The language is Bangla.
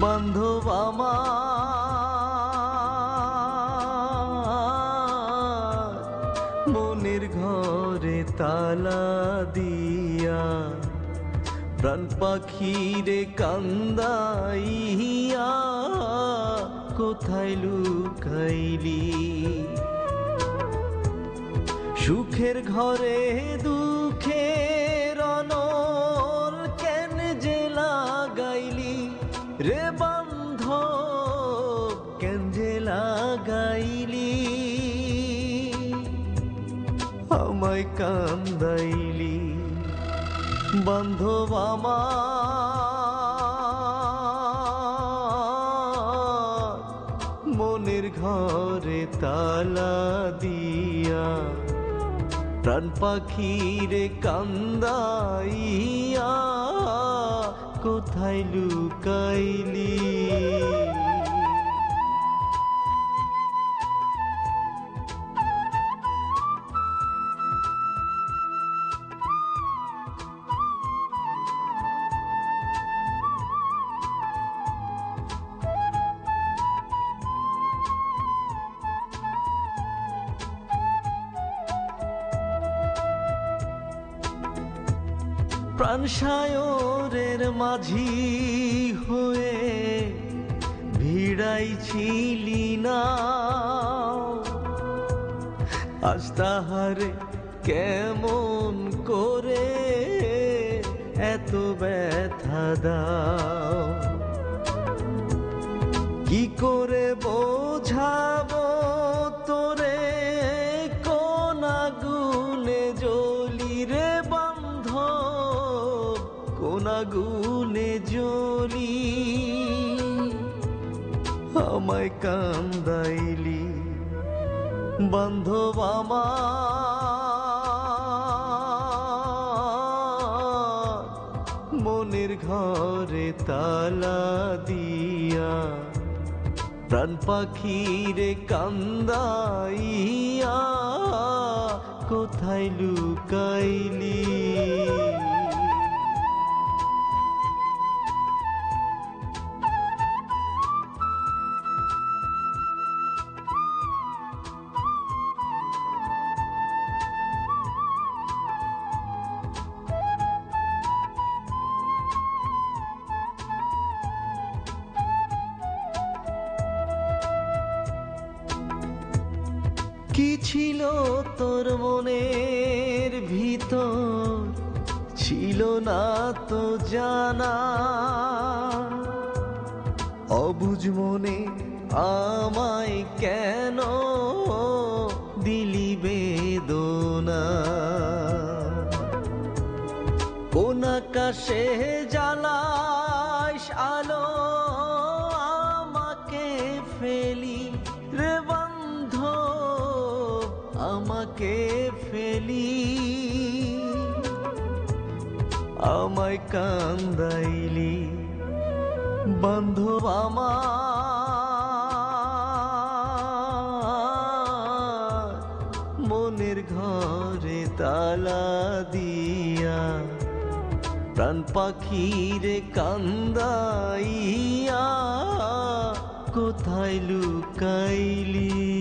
বান্ধব আমার। মনের ঘরে তালা দিয়া প্রাণ পাখিরে কান্দাইয়া কোথায় লুকাইলি? সুখের ঘরে দুঃখের রে বন্ধ কেন যে লাগাইলি, আমায় কান্দাইলি। বান্ধব আমার, মনের ঘরে তালা দিয়া প্রাণ পাখিরে কান্দাইয়া, কোথায় লুকাইলি প্রাণ সায়রের মাঝি হয়ে ভিড়াইছিলি না। আজ তাহারে কেমন করে এত ব্যথা দাও? কি করে বোঝাবো আগুনে জ্বলি আমায় কান্দাইলি বান্ধব মনের ঘরে তালা দিয়া প্রাণ পাখিরে কান্দাইয়া কোথায় লুকাইলি? কি ছিল তোর মনের ভিতর? ছিল না তো জানা। অবুঝ মনে আমায় কেন দিলি বেদনা? কোন আকাশে জ্বালাস আলো আমাকে ফেলি। আমায় কান্দাইলি বান্ধব আমার। মনের ঘরে তালা দিয়া প্রাণ পাখিরে কান্দাইয়া কোথায় লুকাইলি?